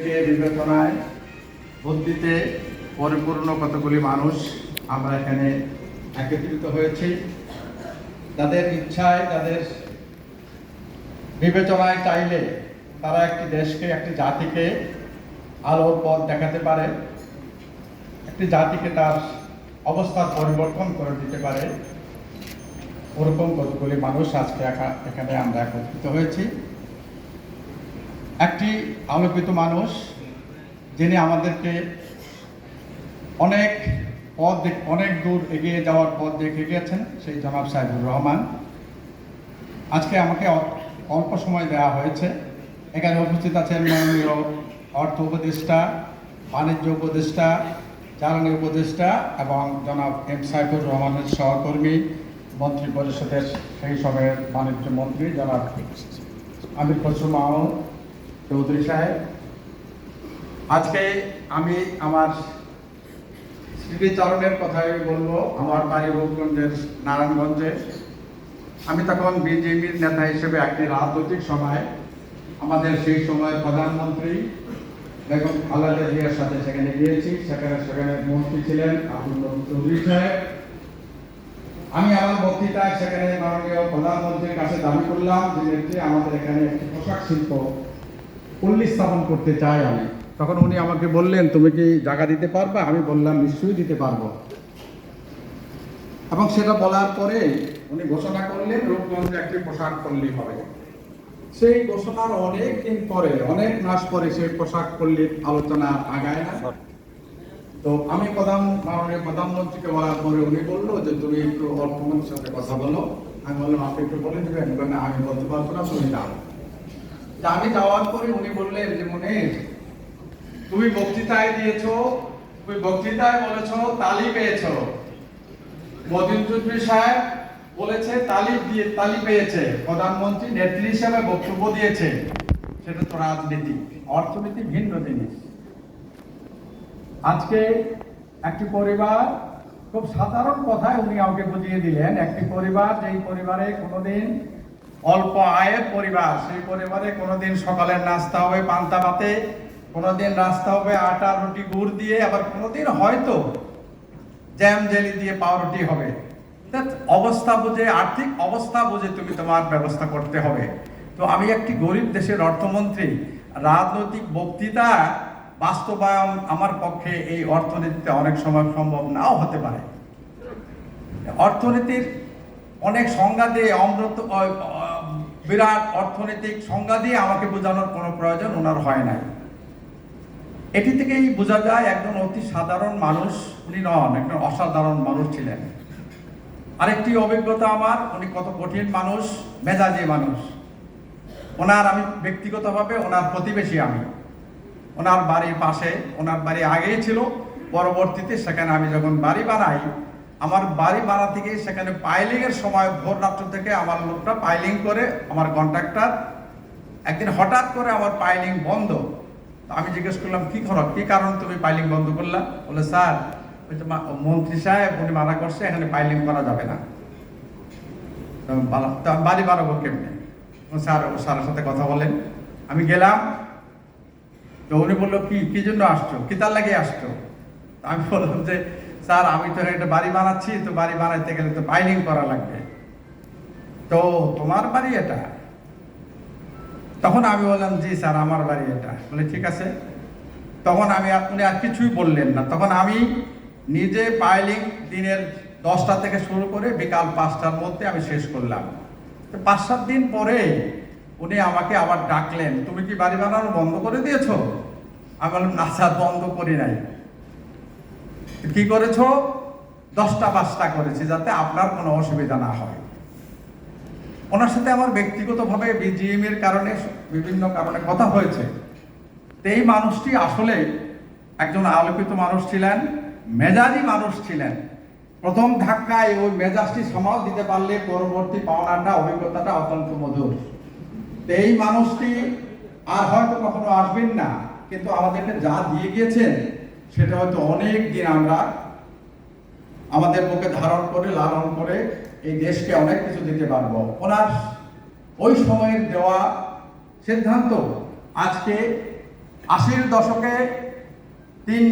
বিবেচনায় বুদ্ধিতে পরিপূর্ণ কতগুলি মানুষ আমরা এখানে একত্রিত হয়েছি। তাদের ইচ্ছায়, তাদের বিবেচনায় চাইলে তারা একটি দেশকে, একটি জাতিকে আলোর পথ দেখাতে পারে। একটি জাতিকে তার অবস্থার পরিবর্তন করে দিতে পারে। ওরকম কতগুলি মানুষ আজকে এখানে আমরা একত্রিত হয়েছি। একটি আলোকিত মানুষ যিনি আমাদেরকে অনেক পথ অনেক দূর এগিয়ে যাওয়ার পথ দেখে গিয়েছেন, সেই জনাব সাহেবুর রহমান। আজকে আমাকে অল্প সময় দেওয়া হয়েছে। এখানে উপস্থিত আছেন মাননীয় অর্থ উপদেষ্টা, বাণিজ্য উপদেষ্টা, জ্বালানি উপদেষ্টা এবং জনাব এম সাইফুর রহমানের সহকর্মী, মন্ত্রী পরিষদের সেই সময়ের বাণিজ্য মন্ত্রী জনাব আমির খসরু মাহমুদ চৌধুরী সাহেব, আজকে আমি আমার স্মৃতিচারণের কথাই বলব আমার বাড়ি রূপগঞ্জের নারায়ণগঞ্জে। আমি তখন বিজেপির নেতা হিসেবে একটি রাজনৈতিক সময়, আমাদের সেই সময়ের প্রধানমন্ত্রী বেগম খালেদা জিয়ার সাথে সেখানে গিয়েছি, সেখানে সেখানে মন্ত্রী ছিলেন আব্দুল চৌধুরী সাহেব। আমি আমার বক্তৃতায় সেখানে মাননীয় প্রধানমন্ত্রীর কাছে দাবি করলাম যে নেত্রী আমাদের এখানে একটি পোশাক শিল্প পল্লী স্থাপন করতে চাই আমি। তখন উনি আমাকে বললেন, তুমি কি জায়গা দিতে পারবা? আমি বললাম, নিশ্চয়ই দিতে পারব। এবং সেটা বলার পরে উনি ঘোষণা করলেন, রূপগঞ্জে একটি পোশাক পল্লী হবে। সেই ঘোষণার অনেক দিন পরে, অনেক মাস পরে সেই পোশাক পল্লীর আলোচনা আগায় না। তো আমি প্রধান মাননীয় প্রধানমন্ত্রীকে বলার পরে উনি বলল যে, তুমি একটু অর্থমন্ত্রীর সাথে কথা বলো। আমি বললাম, আপনি একটু বলে দেবেন? আমি বলতে পারব না, তুমি যাও আমি যাওয়ার পরে উনি বললেন যে মনে তুমি বক্তৃতায় দিয়েছ, তুমি বক্তৃতায় বলেছ, তালি পেয়েছ। মদিন চৌধুরী সাহেব বলেছে, তালি দিয়ে, তালি পেয়েছে। প্রধানমন্ত্রী নেত্রী হিসেবে বক্তব্য দিয়েছে। সেটা তো রাজনীতি, অর্থনীতি ভিন্ন জিনিস। আজকে একটি পরিবার, খুব সাধারণ কথায় উনি আমাকে বুঝিয়ে দিলেন, একটি পরিবার যেই পরিবারে কোনোদিন অল্প আয়ের পরিবার, সেই পরিবারে কোনোদিন সকালের নাস্তা হবে পান্তা ভাতে, কোনোদিন নাস্তা হবে আটা, রুটি, গুড় দিয়ে, আবার কোনোদিন হয়তো জ্যাম জেলি দিয়ে পাউরুটি হবে। অবস্থা বুঝে, আর্থিক অবস্থা বুঝে তুমি তোমার ব্যবস্থা করতে হবে। তো আমি একটি গরিব দেশের অর্থমন্ত্রী, রাজনৈতিক বক্তৃতা বাস্তবায়ন আমার পক্ষে এই অর্থনীতিতে অনেক সময় সম্ভব নাও হতে পারে। অর্থনীতির অনেক সংজ্ঞা দিয়ে অমৃত বিরাট অর্থনৈতিক সংজ্ঞা দিয়ে আমাকে বোঝানোর কোনো প্রয়োজন ওনার হয় নাই। এটি থেকেই বোঝা যায় একজন অতি সাধারণ মানুষ, উনি নন, একজন অসাধারণ মানুষ ছিলেন। আরেকটি অভিজ্ঞতা আমার, উনি কত কঠিন মানুষ, মেজাজি মানুষ। ওনার আমি ব্যক্তিগতভাবে, ওনার প্রতিবেশী আমি। ওনার বাড়ির পাশে, ওনার বাড়ি আগেই ছিল, পরবর্তীতে সেখানে আমি যখন বাড়ি বানাই আমার বাড়ি বানাতে থেকে সেখানে পাইলিংয়ের সময় ভোর রাত্র থেকে আমার লোকটা পাইলিং করে আমার কন্ট্রাক্টর একদিন হঠাৎ করে আমার পাইলিং বন্ধ। আমি জিজ্ঞেস করলাম, কি করো কি কারণ তুমি পাইলিং বন্ধ করলা? বলে, স্যার মন্ত্রী সাহেব, উনি মানা করছে, এখানে পাইলিং করা যাবে না। বাড়ি বানাবো কেমনে? স্যার, ও স্যারের সাথে কথা বলেন। আমি গেলাম। তো উনি বলল, কি কি জন্য আসছো? কি তার লাগে আসছো? আমি বললাম যে স্যার, আমি তো একটা বাড়ি বানাচ্ছি, তো বাড়ি বানাইতে গেলে তো পাইলিং করা লাগবে। তো তোমার বাড়ি এটা? তখন আমি বললাম, জি স্যার, আমার বাড়ি এটা। বলে, ঠিক আছে। তখন আমি আপনি আর কিছুই বললেন না। তখন আমি নিজে পাইলিং দিনের দশটা থেকে শুরু করে বিকাল পাঁচটার মধ্যে আমি শেষ করলাম। তো পাঁচ সাত দিন পরে উনি আমাকে আবার ডাকলেন, তুমি কি বাড়ি বানানো বন্ধ করে দিয়েছ? আমি বললাম, না স্যার, বন্ধ করি নাই। কি করেছ? দশটা, পাঁচটা করেছি যাতে আপনার কোনো অসুবিধা না হয়। ওনার সাথে আমার ব্যক্তিগতভাবে বিজিএম এর কারণে, বিভিন্ন কারণে কথা হয়েছে। এই মানুষটি আসলে একজন আলোকিত মানুষ ছিলেন, মেজাজি মানুষ ছিলেন। প্রথম ধাক্কায় ওই মেজাজটি সামাল দিতে পারলে পরবর্তী পাওনাটা, অভিজ্ঞতাটা অত্যন্ত মধুর। এই মানুষটি আর হয়তো কখনো আসবেন না, কিন্তু আমাদেরকে যা দিয়ে গিয়েছেন সেটা হয়তো অনেক দিন আমরা আমাদের মুখে ধারণ করে, লালন করে এই দেশকে অনেক কিছু দিতে পারব। ওনার ওই সময়ের দেওয়া সিদ্ধান্ত আজকে আশির দশকে তিন